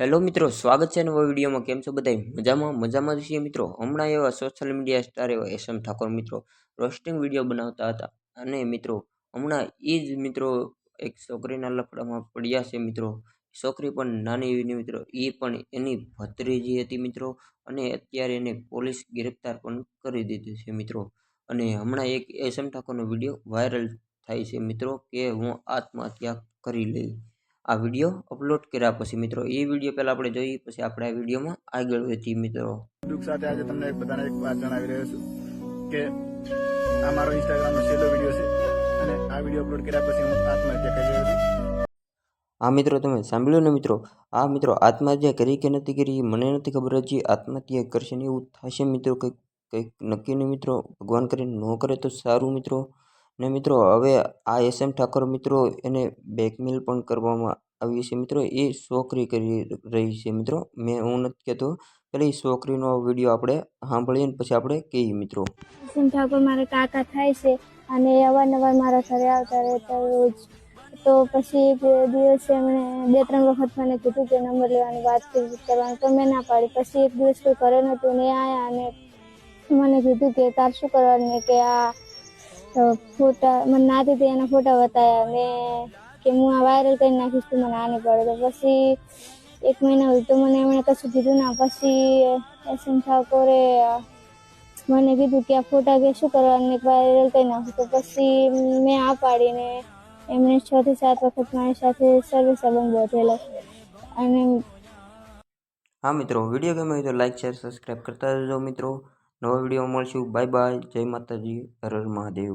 Hello મિત્રો, સ્વાગત છે નવા વિડીયોમાં. કેમ છો બધા મજામાં? મજામાં છીએ મિત્રો. હમણાં એવા સોશિયલ મીડિયા સ્ટાર એવા એસએમ ઠાકોર મિત્રો રોસ્ટિંગ વીડિયો બનાવતા હતા. અને મિત્રો, હમણાં એ જ મિત્રો એક છોકરીના લફડામાં પડ્યા છે મિત્રો. છોકરી પણ નાની એવી મિત્રો. એ પણ એની ભત્રીજી હતી મિત્રો. અને અત્યારે એને પોલીસ ગિરફ્તાર પણ કરી દીધી છે મિત્રો. અને હમણાં એક એસએમ ઠાકોરનો વીડિયો વાયરલ થાય છે મિત્રો કે હું આત્મહત્યા કરી લઈ આ વીડિયો અપલોડ કર્યા પછી મિત્રો એ વીડિયો પહેલાં આપણે જોઈએ પછી આપણે આ વિડીયોમાં આગળ વધીએ મિત્રો. દુઃખ સાથે આજે તમને એક બધાને એક વાત જણાવી રહ્યો છું કે આ મારો ઇન્સ્ટાગ્રામનો છેલ્લો વીડિયો છે અને આ વીડિયો અપલોડ કર્યા પછી હું આત્મહત્યા કરી રહ્યો છું. આ મિત્રો તમે સાંભળ્યો ને મિત્રો? આ મિત્રો આત્મહત્યા કરી કે નથી કરી મને નથી ખબર હજી આત્મહત્યા કરશે ને એવું થશે મિત્રો કંઈક કંઈક નક્કી નહીં મિત્રો? ભગવાન કરીને ન કરે તો સારું મિત્રો. ને મિત્રો, હવે આ એસએમ ઠાકોર મિત્રો એને બ્લેકમેલ પણ કરવામાં આવી છે. મિત્રો, એ છોકરી કરી રહી છે. મિત્રો, મેં હું નથી કહેતો પેલી છોકરીનો વીડિયો આપણે સાંભળીએ પછી આપણે કહીએ મિત્રો. કુસુમ ઠાકોર મારા કાકા થાય છે અને અવારનવાર મારા ઘરે આવતા રહેતા રોજ તો પછી એક દિવસે એમણે બે ત્રણ વખત મને કીધું કે નંબર લેવાની વાત કરી કરવાની, તો મેં ના પાડી. પછી એક દિવસ કોઈ ઘરે નહોતું ને આવ્યા અને મને કીધું કે તાર શું કરવાનું કે આ અ, ફોટા મને નાતી હતી એના ફોટા બતાવ્યા મેં કે હું આ વાયરલ કરી નાખીશ તું મને આની પડે તો પછી એક મહિના હોય તો મને એમણે કશું કીધું ના. પછી એસએમ ઠાકોરે મને કીધું કે આ ફોટા કે શું કરવાનું? વાયરલ કરી નાખું. તો પછી મેં આ પાડીને એમણે છ થી સાત વખત મારી સાથે સર્વે સંબંધ બોધેલો અને હા મિત્રો વીડિયો ગમે તો લાઈક શેર સબસ્ક્રાઈબ કરતા રહેજો મિત્રો. નવા વીડિયો મળશું. Bye bye. જય માતાજી. હર હર મહાદેવ.